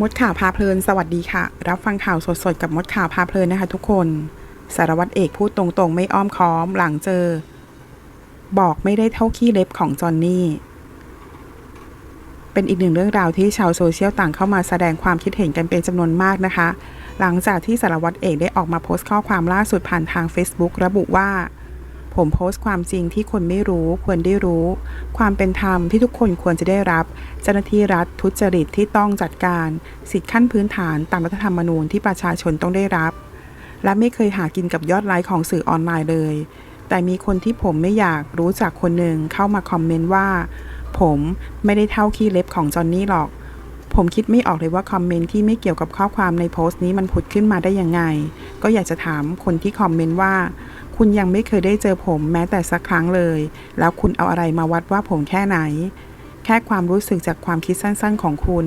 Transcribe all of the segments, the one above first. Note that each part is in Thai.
มดข่าวพาเพลิน สวัสดีค่ะ รับฟังข่าวสดๆ กับมดข่าวพาเพลินนะคะทุกคน สารวัตรเอกพูดตรงๆ ไม่อ้อมค้อมหลังเจอ บอกไม่ได้เท่าขี้เล็บของจอนนี่ เป็นอีกหนึ่งเรื่องราวที่ชาวโซเชียลต่างเข้ามาแสดงความคิดเห็นกันเป็นจำนวนมากนะคะ หลังจากที่สารวัตรเอกได้ออกมาโพสต์ข้อความล่าสุดผ่านทาง Facebook ระบุว่า ผมโพสต์ความจริงที่คนไม่รู้ควรได้รู้ ความเป็นธรรมที่ทุกคนควรจะได้รับ เจ้าหน้าที่รัฐทุจริตที่ต้องจัดการ สิทธิขั้นพื้นฐานตามรัฐธรรมนูญที่ประชาชนต้องได้รับ และไม่เคยหากินกับยอดไลค์ของสื่อออนไลน์เลย แต่มีคนที่ผมไม่อยากรู้จักคนหนึ่งเข้ามาคอมเมนต์ว่า ผมไม่ได้เท่าขี้เล็บของจอนนี่หรอก ผมคิดไม่ออกเลยว่าคอมเมนต์ที่ไม่เกี่ยวกับข้อความในโพสต์นี้มันผุดขึ้นมาได้ยังไง ก็อยากจะถามคนที่คอมเมนต์ว่า คุณยังไม่เคยได้เจอผมแม้แต่สักครั้งเลย แล้วคุณเอาอะไรมาวัดว่าผมแค่ไหน แค่ความรู้สึกจากความคิดสั้นๆ ของคุณ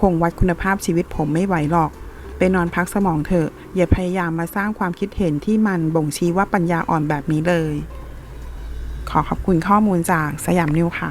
คงวัดคุณภาพชีวิตผมไม่ไหวหรอก ไปนอนพักสมองเถอะ อย่าพยายามมาสร้างความคิดเห็นที่มันบ่งชี้ว่าปัญญาอ่อนแบบนี้เลย ขอขอบคุณข้อมูลจากสยามนิวค่ะ